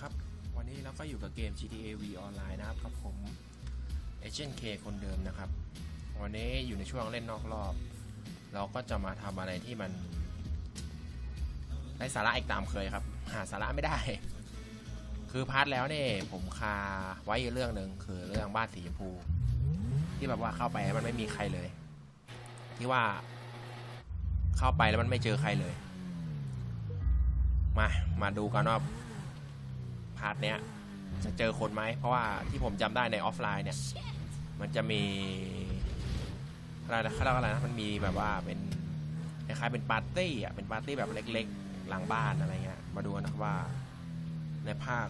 ครับ วันนี้เราก็อยู่กับเกม GTA V ออนไลน์นะครับกับผม Agent K คนเดิมนะครับ วันนี้อยู่ในช่วงเล่นนอกรอบ เราก็จะมาทำอะไรที่มันได้สาระอีกตามเคยครับ หาสาระไม่ได้ คือพาร์ทแล้วเนี่ยผมคาไว้เรื่องหนึ่งคือเรื่องบ้านสีชมพู ที่แบบว่าเข้าไปมันไม่มีใครเลย ที่ว่าเข้าไปแล้วมันไม่เจอใครเลย มา มาดูกันว่าาร์ทเนี้ยจะเจอคนไหม เพราะว่าที่ผมจำได้ในออฟไลน์เนี่ย มันจะมีอะไรนะเขาเรียกว่าอะไรนะมันมีแบบว่าเป็นคล้ายๆเป็นปาร์ตี้อะเป็นปาร์ตี้แบบเล็กๆ หลังบ้านอะไรเงี้ยมาดูกันนะว่าในภาค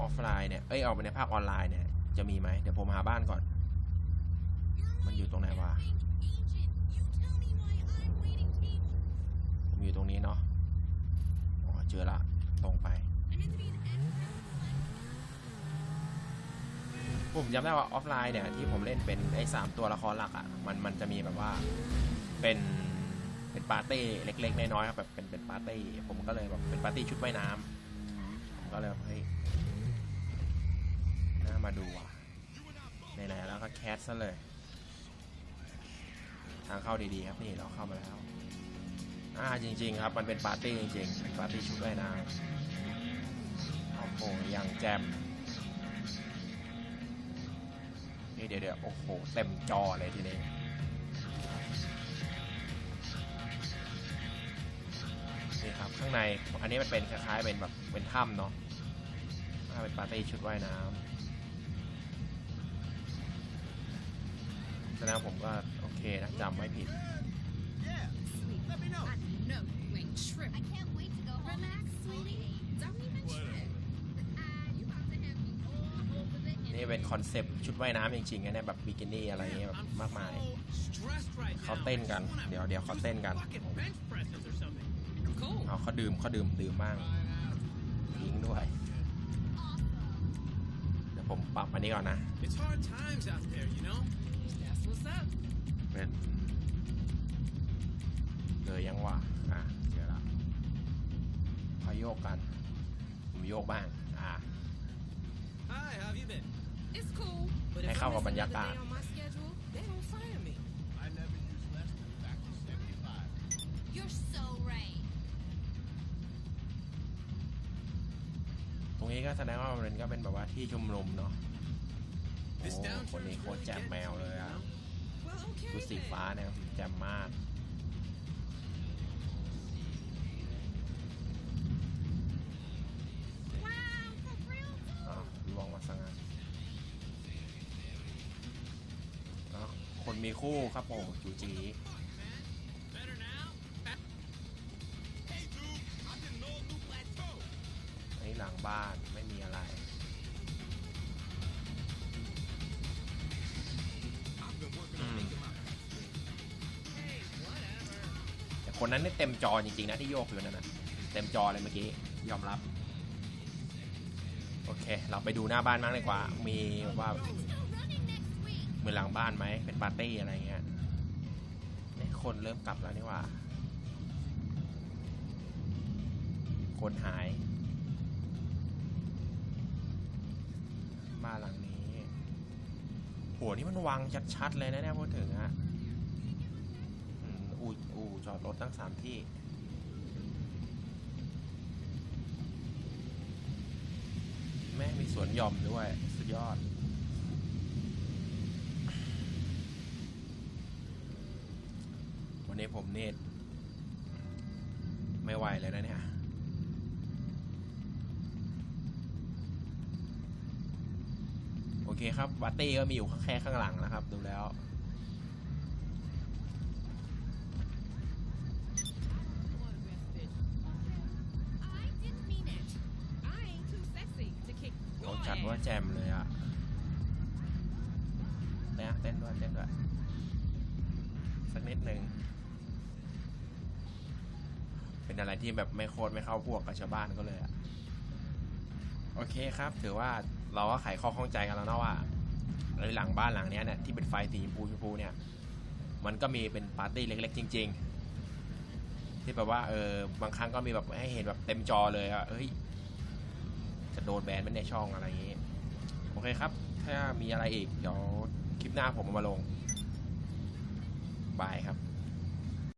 ออฟไลน์เนี่ยเอ้ยเอาไปในภาคออนไลน์เนี่ยจะมีไหมเดี๋ยวผมหาบ้านก่อน มันอยู่ตรงไหนวะผมอยู่ตรงนี้เนาะอ๋อเจอละตรงไป ผมจำได้ว่าออฟไลน์เนี่ยที่ผมเล่นเป็นไอ้สามตัวละครหลักอะ่ะมันมันจะมีแบบว่าเป็นเป็นปาร์ตี้เล็ก ๆ น้อยๆครับแบบเป็นเป็นปาร์ตี้ผมก็เลยแบบเป็นปาร์ตี้ชุดว่ายน้ำผมก็เลยแบบเฮ้ยน่ามาดูอะไหนๆแล้วก็แคสซะเลย ทางเข้าดีๆครับนี่เราเข้ามาแล้วอ่าจริง ๆ ครับมันเป็นปาร์ตี้จริงๆเป็นปาร์ตี้ชุดว่ายน้ำโอ้โหยังแจม นี่เดี๋ยวเดี๋ยวโอ้โหเต็มจอเลยทีนี้นี่ครับข้างในอันนี้มันเป็นคล้ายๆเป็นแบบเป็นถ้ำเนาะถ้าเป็นปาร์ตี้ชุดว่ายน้ำแสดงว่าผมก็โอเคนะจำไม่ผิด นี่เป็นคอนเซปต์ชุดว่ายน้ำจริงๆนะเนี่ยแบบบิกินี่อะไรเงี้ยแบบมากมาย stressed right เขา now. เต้นกัน เดี๋ยวเดี๋ยวเขาเต้นกัน Fucking bench presses or something. Cool. เอาเขาดื่มเขาดื่มดื่มบ้างทิ้งด้วย เดี๋ยวผมปรับอันนี้ก่อนนะ It's hard times out there, you know? That's what's up. เป็นเลยยังวะอะเจอละขอโยกกัน ผมโยกบ้าง อะ Hi, how have you been? It's cool. But ให้ if เข้า I กับ miss บรรยา another กาศ day on my schedule, they don't fire me. I never use less than back to 75. You're so right. ตรงนี้ก็แสดงว่ามันก็เป็นแบบว่าที่ชุมนุมเนาะโอ้ This คนนี้ downturn โคตรแจ่มแมวเลยอะ Well, okay. ดูสี then. ฟ้าเนี่ยแจ่มมาก คนมีคู่ครับโอ้จูจี Better now? Hey, dude, I didn't know a new plateau. อันหลังบ้านไม่มีอะไรแต่คนนั้นนี่เต็มจอจริงๆนะที่โยกอยู่นั่นนะเต็มจอเลยเมื่อกี้ยอมรับ โอเค เราไปดูหน้าบ้านบ้งดีกว่า มีแบบว่า เมือนหลังบ้านไหมเป็นปาร์ตี้อะไรเงี้ยเนี่ยคนเริ่มกลับแล้วนี่หว่า คนหาย บ้านหลังนี้โหนี่มันวังชัดๆเลยนะเนี่ยพูดถึงอะอืมอู่อู่จอดรถตั้งสามที่แม่มีสวนหย่อมด้วย สุดยอด วันนี้ผมเนี่ไม่ไหวเลยนะเนี่ยโอเคครับบัตตี้ก็มีอยู่แค่ข้างหลังนะครับ ดูแล้วเขาจัดว่าแจมเลยอะเต้นเต้นด้วยเต้นด้วยสักนิดหนึ่ง อะไรที่แบบไม่โคตรไม่เข้าพวกกับชาวบ้านก็เลยอะโอเคครับ ถือว่าเราก็ไขข้อข้องใจกันแล้วนะว่าในหลังบ้านหลังนี้เนี่ยที่เป็นไฟสีชมพูชมพูเนี่ยมันก็มีเป็นปาร์ตี้เล็ก ๆ จริง ๆ ที่แบบว่าเออบางครั้งก็มีแบบให้เห็นแบบเต็มจอเลยอะเอ้ยจะโดนแบนไม่ในช่องอะไรอย่างงี้โอเคครับ ถ้ามีอะไรอีกเดี๋ยวคลิปหน้าผมมาลงบายครับ